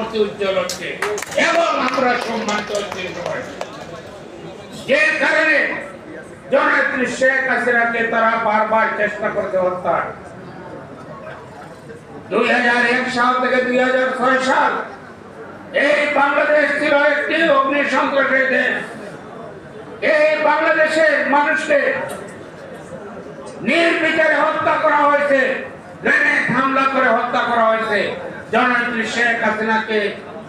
ভাবমূর্তি উজ্জ্বল হচ্ছে। এবং আমরা সম্মানিত হচ্ছি যে কারণে জননেত্রী শেখ হাসিনাকে তারা বারবার চেষ্টা করতে হত্যা দুই হাজার এক সাল থেকে দুই হাজার ছয় সাল এই বাংলাদেশ ছিল একটি অগ্নি সংকটের দেশ। এই বাংলাদেশের মানুষকে নির্বিচারে হত্যা করা হয়েছে করে হত্যা করা হয়েছে। জননেত্রী শেখ হাসিনাকে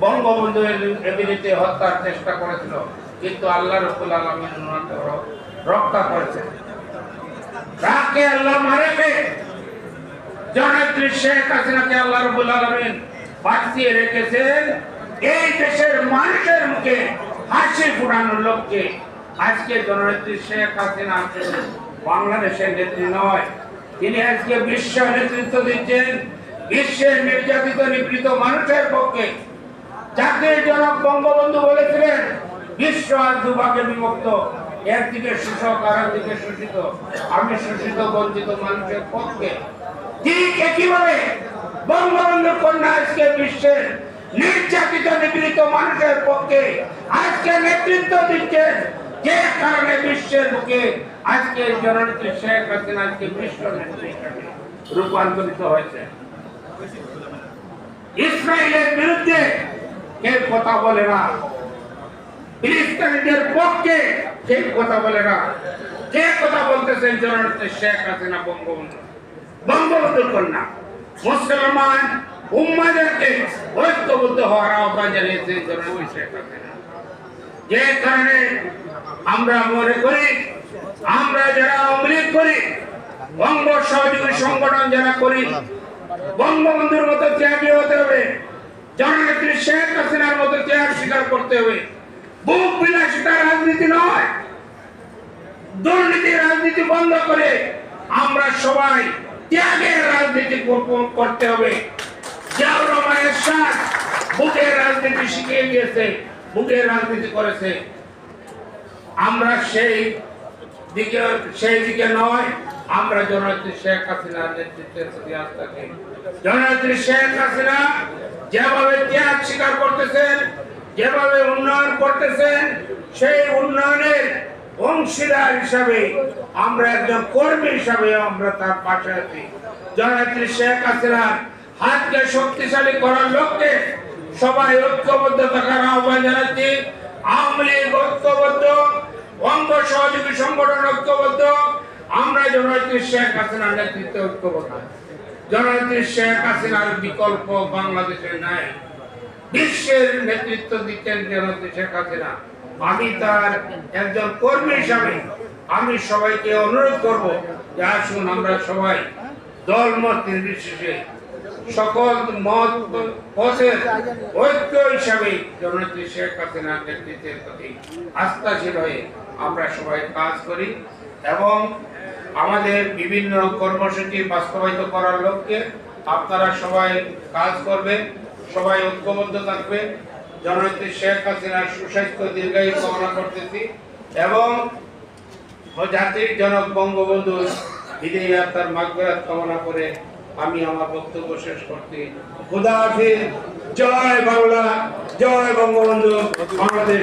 বঙ্গবন্ধু এবিলিতে হত্যার চেষ্টা করেছিল, কিন্তু আল্লাহ রকুল আলমিন রক্ষা করেছে তাকে আল্লাহ মারেবে জননেত্রী শেখ হাসিনাকে আল্লাহ রবুল আলমিন বাঁচিয়ে রেখেছেন। এই দেশের মানুষের মুখে হাসি ফুটানোর লক্ষ্যে আজকে জননেত্রী শেখ হাসিনা বাংলাদেশের নেত্রী নয়, তিনি আজকে বিশ্ব নেতৃত্ব দিচ্ছেন। বিশ্বের নির্যাতিত, নিপীড়িত মানুষের পক্ষে জাতির জনক বঙ্গবন্ধু বলেছিলেন, বিশ্ব আজ দুভাগে বিভক্ত। একদিকে শোষক আর একদিকে শোষিত। আমি শোষিত, বঞ্চিত মানুষের পক্ষে। ঠিক একইভাবে বঙ্গবন্ধুর কন্যা আজকে বিশ্বের নির্যাতিত, নিপীড়িত মানুষের পক্ষে আজকে নেতৃত্ব দিচ্ছেন। যে কারণে বিশ্বের বুকে আজকে জননেত্রী শেখ হাসিনা, আজকে বিশ্ব নেত্রী রূপান্তরিত হয়েছে। ইসরায়েলের বিরুদ্ধে কেউ কথা বলে না। ফিলিস্তিনিদের পক্ষে কেউ কথা বলে না। কে কথা বলতেছেন জননেত্রী শেখ হাসিনা বঙ্গবন্ধু। বঙ্গবন্ধুর কন্যা। মুসলমান উম্মাদেরকে ঐক্যবদ্ধ হওয়ার আহ্বান জানিয়েছে জননেত্রী শেখ যে কারণে আমরা মনে করি, আমরা যারা অমৃত করি বঙ্গ সহযোগী সংগঠন যারা করি বঙ্গবন্ধুর মতো ত্যাগী হতে হবে। জননেত্রী শেখ হাসিনার মতো ত্যাগ স্বীকার করতে হবে। বুক বিলাসিতা রাজনীতি নয়। দুর্নীতি রাজনীতি বন্ধ করে আমরা সবাই ত্যাগের রাজনীতি করতে হবে। জিয়াউর রহমানের সাথ বুকের রাজনীতি শিখিয়ে গিয়েছে বুকের রাজনীতি করেছে। আমরা সেই দিকে সেই দিকে নয় আমরা জননেত্রী শেখ হাসিনা নেতৃত্বের প্রতি আস্থাকে জননেত্রী শেখ হাসিনা যেভাবে ত্যাগ স্বীকার করতেছেন, যেভাবে উন্নয়ন করতেছেন, সেই উন্নয়নের অংশীদার হিসাবে আমরা একজন কর্মী হিসাবে আমরা তার পাশে আছি। জননেত্রী শেখ হাসিনার হাতকে শক্তিশালী করার লক্ষ্যে সবাই ঐক্যবদ্ধ থাকার আহ্বান জানাচ্ছি। আওয়ামী লীগ ঐক্যবদ্ধ, অঙ্গ সহযোগী সংগঠন ঐক্যবদ্ধ আমরা জননেত্রী শেখ হাসিনার নেতৃত্বে ঐক্যবদ্ধ। জননেত্রী শেখ হাসিনার বিকল্প বাংলাদেশের নাই বিশ্বের নেতৃত্ব দিচ্ছেন জননেত্রী শেখ হাসিনা। আমি তার একজন কর্মী হিসাবে আমি সবাইকে অনুরোধ করব যে আসুন আমরা সবাই দল মত নির্বিশেষে সকল মত পথের ঐক্য হিসাবে জননেত্রী শেখ হাসিনার নেতৃত্বের প্রতি আস্থাশীল হয়ে আমরা সবাই কাজ করি। এবং আমাদের বিভিন্ন কর্মসূচি বাস্তবায়িত করার লক্ষ্যে আপনারা সবাই কাজ করবে, সবাই ঐক্যবদ্ধ থাকবে। জননেত্রী শেখ হাসিনার সুস্বাস্থ্য দীর্ঘায়ু কামনা করতেছি এবং জাতির জনক বঙ্গবন্ধু বিদেয়ী আত্মার মাগফিরাত কামনা করে আমি আমার বক্তব্য শেষ করতে খুদা হাফিজ, জয় বাংলা, জয় বঙ্গবন্ধু, বাংলাদেশ